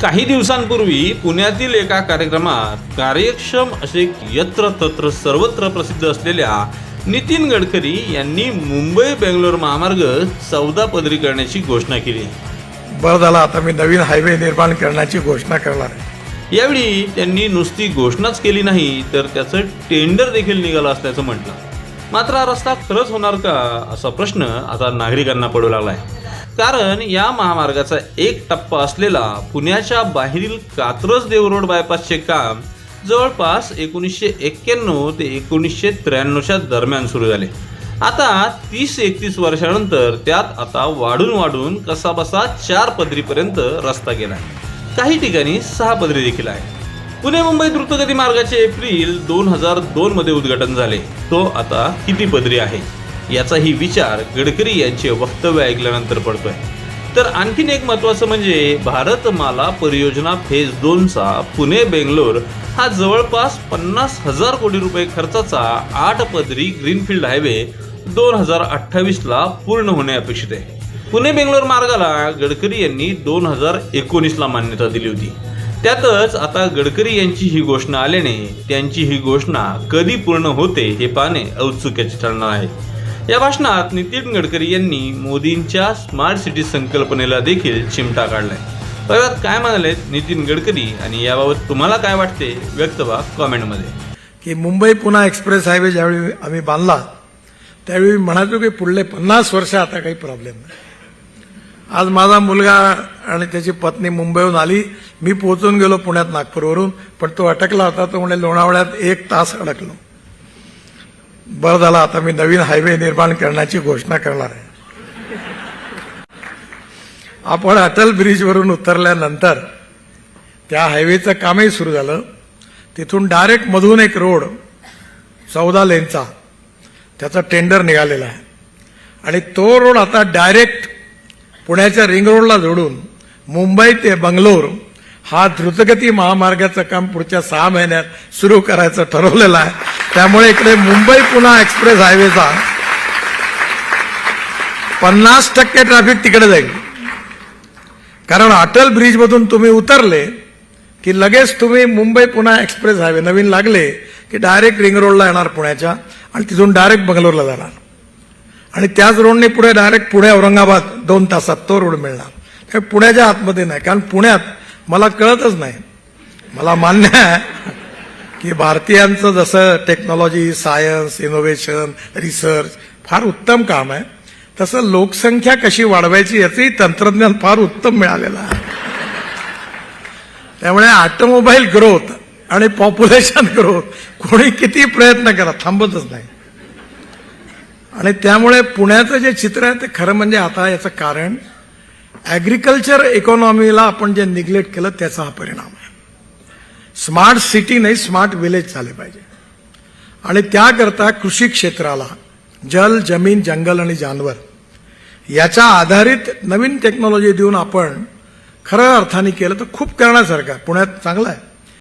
काही दिवसांपूर्वी पुण्यातील एका कार्यक्रमात कार्यक्षम असे यत्र तत्र सर्वत्र प्रसिद्ध असलेल्या नितीन गडकरी यांनी मुंबई बेंगलोर महामार्ग चौदा पदरी करण्याची घोषणा केली. बरं झालं आता मी नवीन हायवे निर्माण करण्याची घोषणा करणार आहे. यावेळी त्यांनी नुसती घोषणाच केली नाही तर त्याचं टेंडर देखील निघालं असल्याचं म्हटलं. मात्र हा रस्ता खरंच होणार का असा प्रश्न आता नागरिकांना पडू लागला आहे कारण या महामार्गाचा एक टप्पा असलेला पुण्याच्या बाहेरील कात्रज देवरोड बायपासचे काम जवळपास एकोणीसशे एक्क्याण्णव ते एकोणीसशे त्र्याण्णवच्या दरम्यान सुरू झाले. आता तीस एकतीस वर्षानंतर त्यात आता वाढून वाढून कसाबसा चार पदरीपर्यंत रस्ता गेला. काही ठिकाणी सहा पदरी देखील आहे पुणे मुंबई द्रुतगती मार्गाचे एप्रिल दोन हजार दोन मध्ये उद्घाटन झाले. तो आता किती पदरी आहे? याचाही विचार गडकरी यांचे वक्तव्य ऐकल्यानंतर पडतोय. तर आणखीन एक महत्वाचं म्हणजे भारतमाला परियोजना फेज दोनचा पुणे बेंगलोर हा जवळपास पन्नास हजार कोटी रुपये खर्चाचा आठ पदरी ग्रीनफील्ड हायवे दोन हजार अठ्ठावीसला पूर्ण होणे अपेक्षित आहे. पुणे बेंगलोर मार्गाला गडकरी यांनी दोन हजार एकोणीसला मान्यता दिली होती. त्यातच आता गडकरी यांची ही घोषणा आल्याने त्यांची ही घोषणा कधी पूर्ण होते हे पाहणे औत्सुक्याचे ठरणार आहे. या भाषणात नितीन गडकरी यांनी मोदींच्या स्मार्ट सिटी संकल्पनेला देखील चिमटा काढलाय. बघा काय म्हणाले नितीन गडकरी आणि याबाबत तुम्हाला काय वाटते व्यक्त व्हा कॉमेंटमध्ये. की मुंबई पुन्हा एक्सप्रेस हायवे ज्यावेळी आम्ही बांधला त्यावेळी म्हणायचो की पुढले पन्नास वर्ष आता काही प्रॉब्लेम नाही. आज माझा मुलगा आणि त्याची पत्नी मुंबईहून आली. मी पोहोचून गेलो पुण्यात नागपूरवरून पण तो अटकला होता तो म्हणजे लोणावळ्यात एक तास अडकलो. बरं झाला आता मी नवीन हायवे निर्माण करण्याची घोषणा करणार आहे. आपण अटल ब्रिजवरून उतरल्यानंतर त्या हायवेचं कामही सुरू झालं. तिथून डायरेक्ट मधून एक रोड चौदा लेनचा त्याचा टेंडर निघालेला आहे. आणि तो रोड आता डायरेक्ट पुण्याच्या रिंग रोडला जोडून मुंबई ते बंगलोर हा द्रुतगती महामार्गाचं काम पुढच्या सहा महिन्यात सुरू करायचं ठरवलेलं आहे. त्यामुळे इकडे मुंबई पुणा एक्सप्रेस हायवेचा पन्नास टक्के ट्रॅफिक तिकडे जाईल. कारण अटल ब्रिजमधून तुम्ही उतरले की लगेच तुम्ही मुंबई पुणा एक्सप्रेस हायवे नवीन लागले की डायरेक्ट रिंग रोडला येणार पुण्याच्या आणि तिथून डायरेक्ट बंगलोरला जाणार. आणि त्याच रोडने पुढे डायरेक्ट पुणे औरंगाबाद दोन तासात तो रोड मिळणार. त्या पुण्याच्या आतमध्ये नाही कारण पुण्यात मला कळतच नाही. मला मान्य आहे की भारतीयांचं जसं टेक्नॉलॉजी सायन्स इनोव्हेशन रिसर्च फार उत्तम काम आहे तसं लोकसंख्या कशी वाढवायची याचंही तंत्रज्ञान फार उत्तम मिळालेलं आहे. त्यामुळे ऑटोमोबाईल ग्रोथ आणि पॉप्युलेशन ग्रोथ कोणी किती प्रयत्न करा थांबतच नाही. आणि त्यामुळे पुण्याचं जे चित्र आहे ते खरं म्हणजे आता याचं कारण ॲग्रिकल्चर इकॉनॉमीला आपण जे निग्लेक्ट केलं त्याचा हा परिणाम. स्मार्ट सिटी नाही स्मार्ट विलेज झाले पाहिजे. आणि त्याकरता कृषी क्षेत्राला जल जमीन जंगल आणि जानवर याच्या आधारित नवीन टेक्नॉलॉजी देऊन आपण खऱ्या अर्थाने केलं तर खूप करण्यासारखं आहे. पुण्यात चांगलं आहे.